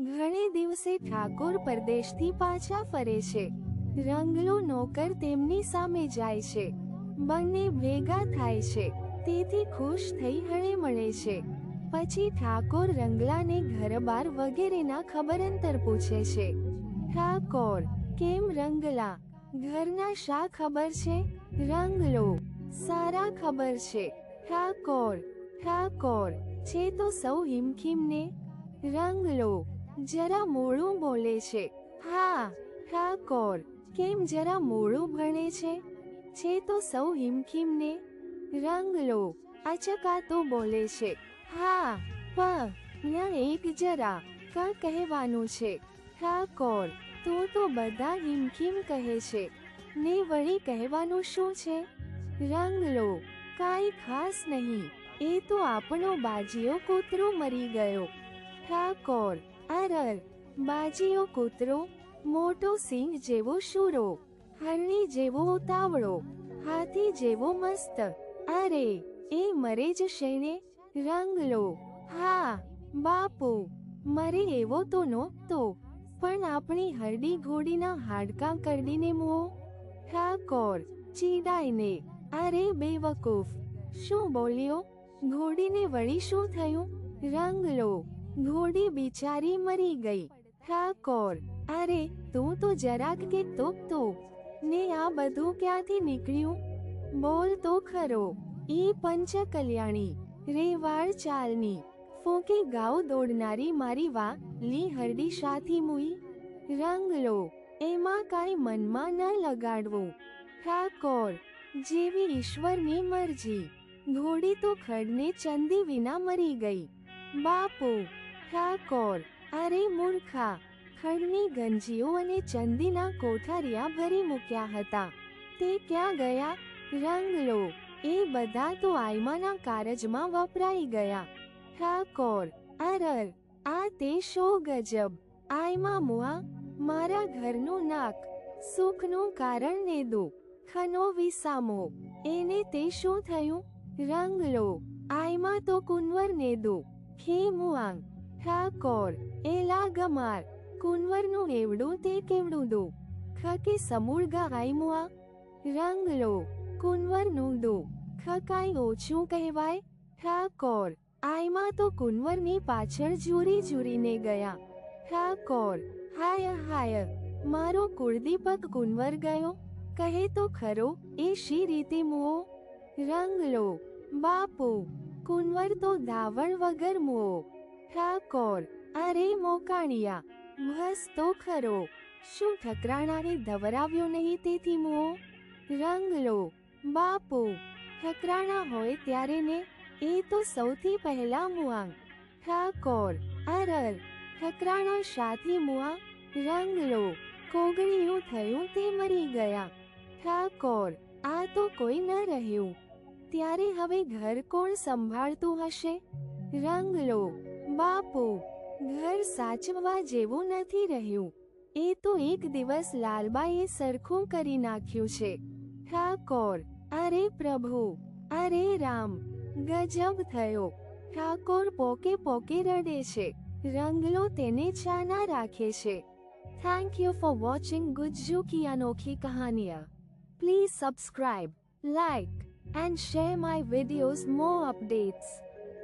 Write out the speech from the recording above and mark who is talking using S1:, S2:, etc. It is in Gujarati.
S1: ઘણે દિવસે ઠાકોર પરદેશથી પાછા ફરે છે. રંગલો નોકર તેમની સામે જાય છે. બંને ભેગા થાય છે. તેથી ખુશ થઈ હળે મળે છે. પછી ઠાકોર રંગલાને ઘરબાર વગેરેના ખબર અંતર પૂછે છે. ઠાકોર, કેમ રંગલા? ઘરના શા ખબર છે? રંગલો, સારા ખબર છે. ઠાકોર ઠાકોર, છે તો સૌ હિમખીમને. રંગલો જરા મોડું બોલે છે. હા ઠાકોર કેમ જરા મોડું ભણે છે? છે તો સૌ હિમખીમને. રંગલો અચકાતો બોલે છે. હા પ ન એક જરા, કા કહેવાનું છે? ઠાકોર તો તો બધા હિમખીમ કહે છે. ને વળી કહેવાનું શું છે? રંગ લો. કાંઈ ખાસ નહીં. એ તો આપણો બાજીઓ કૂતરો મરી ગયો. ઠાકોર અરર, બાજીઓ કૂતરો, મોટો સિંહ જેવો શૂરો, હરણી જેવો ઉતાવળો, હાથી જેવો મસ્ત. અરે, એ મરે જ શેણે? રંગલો. હા, બાપુ, મરે એવો તો નહોતો. પણ આપણી હરડી ઘોડીના હાડકાં કરડીને મો ઠાકોર, ચીડાઈને. અરે, બેવકૂફ. શું બોલ્યો? ઘોડીને વળી શું થયું? રંગલો. ઘોડી બિચારી મરી ગઈ. ઠાકોર અરે, તું તો જરાક કે તો તો ને આ બધું ક્યાંથી નીકળ્યું? બોલ તો ખરો. ઈ પંચ કલ્યાણી રેવાળ ચાલની. ફોકે ગાઉ દોડનારી મારી વા, લી હરડી શાથી મુઈ. રંગલો એમાં કાંઈ મનમાં ન લગાડવું. ઠાકોર જેવી ઈશ્વરની મરજી. ઘોડી તો ખડને ચંદી વિના મરી ગઈ. બાપુ ઠાકોર અરે મૂર્ખા. ખડની ગંજીઓ અને ચંદીના કોઠારિયા ભરી મૂક્યા હતા. તે ક્યાં ગયા? રંગલો એ બધા તો આયમાના કારજમાં વપરાઈ ગયા. ઠાકોર અરર. આ તે શો ગજબ. આયમા મુઆ, મારા ઘરનું નાક. સુખનું કારણ ને દો. ખનો વિસામો. એને તે શું થયું? રંગલો આયમાં તો કુંવર ને દો. ખે મુઆંગ. ઠાકોર એલા ગમાર કુંવરનું એવડું તે કેવડું દુઃખ કે સમૂળગા આયમુઆ રંગલો કુંવરનું દુઃખ કાંઈ ઓછું કહેવાય ઠાકોર આયમાં તો કુંવરની પાછળ જુરી જુરીને ગયા ઠાકોર હાય હાય મારો કુળદીપક કુંવર ગયો કહે તો ખરો એ શી રીતે મુઓ રંગલો બાપુ કુંવર તો ધાવણ વગર મુઓ ઠાકોર અરે મોકાણિયા બસ તો ખરો. શું ઠકરાણાને ધવરાવ્યો નહીં તેથી મુઓ? રંગલો બાપુ, ઠકરાણા હોય ત્યારે ને એ તો સૌથી પહેલા મુઆંગ. ઠાકોર, અરર, ઠકરાણા શાથી મુઆ. રંગલો કોગણીયું થયું તે મરી ગયા. ઠાકોર, આ તો કોઈ ન રહ્યું. ત્યારે હવે ઘર કોણ સંભાળતું હશે? રંગલો બાપુ, ઘર સાચવવા જેવું નથી રહ્યું. એ તો એક દિવસ લાલબાઈએ સરખું કરી નાખ્યું છે. ઠાકોર, અરે પ્રભુ, અરે રામ, ગજબ થયો. ઠાકોર પોકે પોકે રડે છે, રંગલો તેને ચાના રાખે છે. Thank you for watching Gujju કી અનોખી કહાનિયા. Please subscribe like and share my videos more updates.